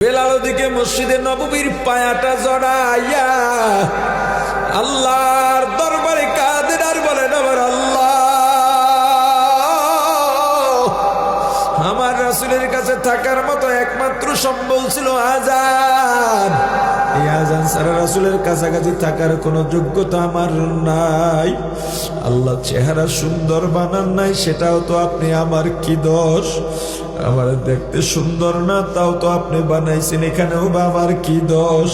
বেলাল দিকে মসজিদে নববীর পায়াটা জড়াইয়া আল্লাহর দরবারে কাঁদেন আর বলে আমার আল্লাহ, আমার রাসুলের কাছে থাকার মতো একমাত্র সম্বল ছিল আজান এই আজান সারা রাসুলের কাছাকাছি থাকার কোনো যোগ্যতা আমার নাই। আল্লাহ চেহারা সুন্দর বানান নাই, সেটাও তো আপনি আমার কি দোষ? আমার দেখতে সুন্দর না, তাও তো আপনি বানাইছেন, এখানেও বা আমার কি দোষ?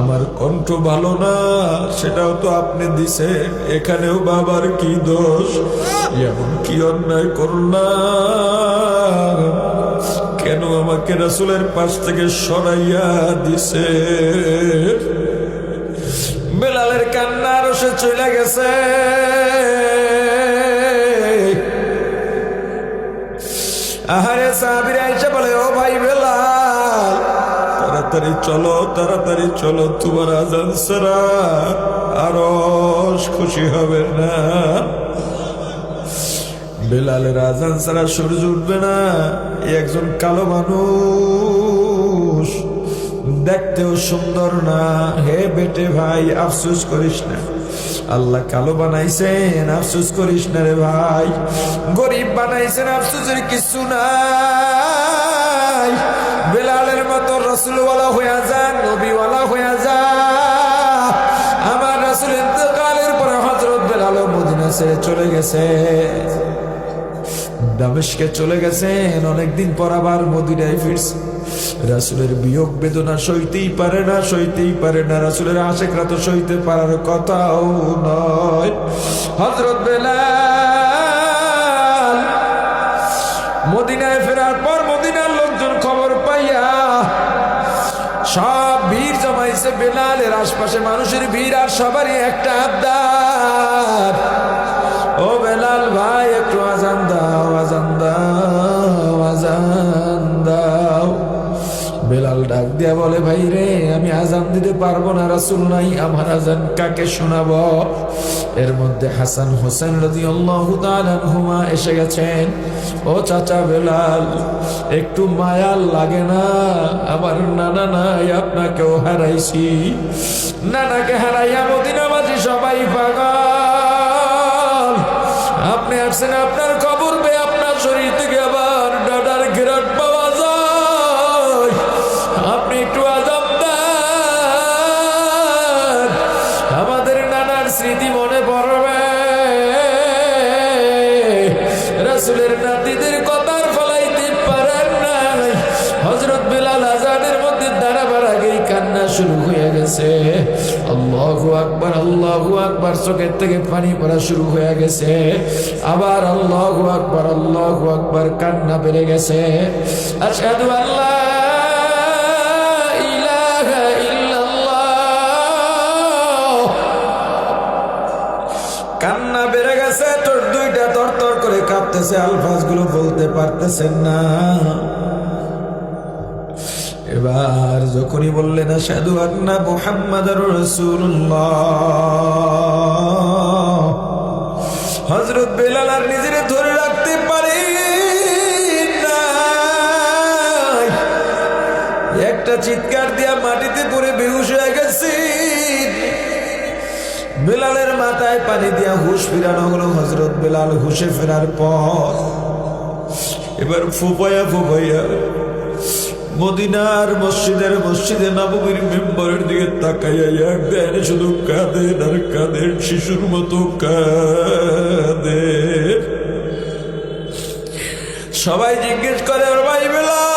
আমার কণ্ঠ ভালো না, সেটাও তো আপনি দিছেন, এখানেও বা আমার কি দোষ? এমন কি অন্যায় করুন কেন আমাকে রাসুলের পাশ থেকে সরাইয়া দিছে? বেলালের কান্না আরও সে চলে গেছে। আহারে সাহাবিরা এসে বলে, ও ভাই বেলাল, তাড়াতাড়ি চলো তাড়াতাড়ি চলো, তোমার আজান সারা আরও খুশি হবে না। বেলালের আজান ছাড়া সূর্য উঠবে না। একজন কালো মানুষ। দেখতেও সুন্দর না। হে বেটে ভাই, আফসোস করিস না। আল্লাহ কালো বানাইছেন, আফসোস করিস না রে ভাই। গরিব বানাইছেন, আফসোসের কিছু নাই। বেলালের মতো রসুলওয়ালা হইয়া যান নবীওয়ালা হইয়া যা। আমার রসুল ইন্তকালের পরে হজরত বেলাল মদিনা ছেড়ে চলে গেছে। দামেশকে চলে গেছেন অনেকদিন পর আবার মদিনায় ফিরছে। রাসুলের বিয়োগ বেদনা সইতেই পারে না, সইতেই পারে না। রাসুলের আশেকরা তো সইতে পারার কথাও নয়। হজরত বেলাল মদিনায় ফেরার পর মদিনার লোকজন খবর পাইয়া সব ভিড় জমাইছে বেলালের আশপাশে। মানুষের ভিড় আর সবারই একটা আবদার। ও বেলাল ভাই, একটু আজান দাও আজান দাও আজান দাও। বেলাল ডাক দিয়া বলে, ভাই রে, আমি আজান দিতে পারব না, রাসুল নাই, আমার আজান কাকে শোনাব? এর মধ্যে হাসান হোসেন রাজি আল্লাহ হুমা এসে গেছেন। ও চাচা বেলাল, একটু মায়াল লাগে না, আমার নানা নাই, আপনাকেও হারাইছি। নানাকে হারাইয়া মদিনাবাজি সবাই পাগল। আপনি আসছেন আপনার খবর পেয়ে আপনার শরীর থেকে আবার ডাটার ঘেরাট পাওয়া যায়। আপনি একটু আজাব দেন। আমাদের নানার স্মৃতি মনে পড়বে। রাসুলের নাতিদের কথার ফলাইতে পারেন নাই। হজরত বিলাল আজাদের কান্না শুরু হয়ে গেছে। আল্লাহু আকবার আল্লাহু আকবার, চোখের থেকে পানি পড়া শুরু হয়ে গেছে। আবার আল্লাহু আকবার আল্লাহু আকবার, কান্না বেড়ে গেছে। আশহাদু আল্লাহ কান্না বেড়ে গেছে তোর দুইটা তর তর করে কাঁপতেছে আলফাজগুলো বলতে পারতেছেন না। এবার যখনই বললেন সাধু আন্না মোহাম্মদ রসুল্লাহ হজরত বেলাল আর নিজেরে ধরে রাখতে পারি। একটা চিৎকার দিয়া মাটিতে পড়ে বেহুশ হয়ে গেছি। বেলালের মাথায় পানি দিয়া হুশ ফিরানো হলো হজরত বেলাল হুশে ফেরার পর। এবার ফুপাইয়া ফুপাইয়া মদিনার মসজিদের মসজিদে নবমীর মেম্বারের দিকে তাকাইয়া এক শুধু কাঁদেন আর কাঁদেন শিশুর মতো কাঁদে। সবাই জিজ্ঞেস করে আর ভাই বেলাল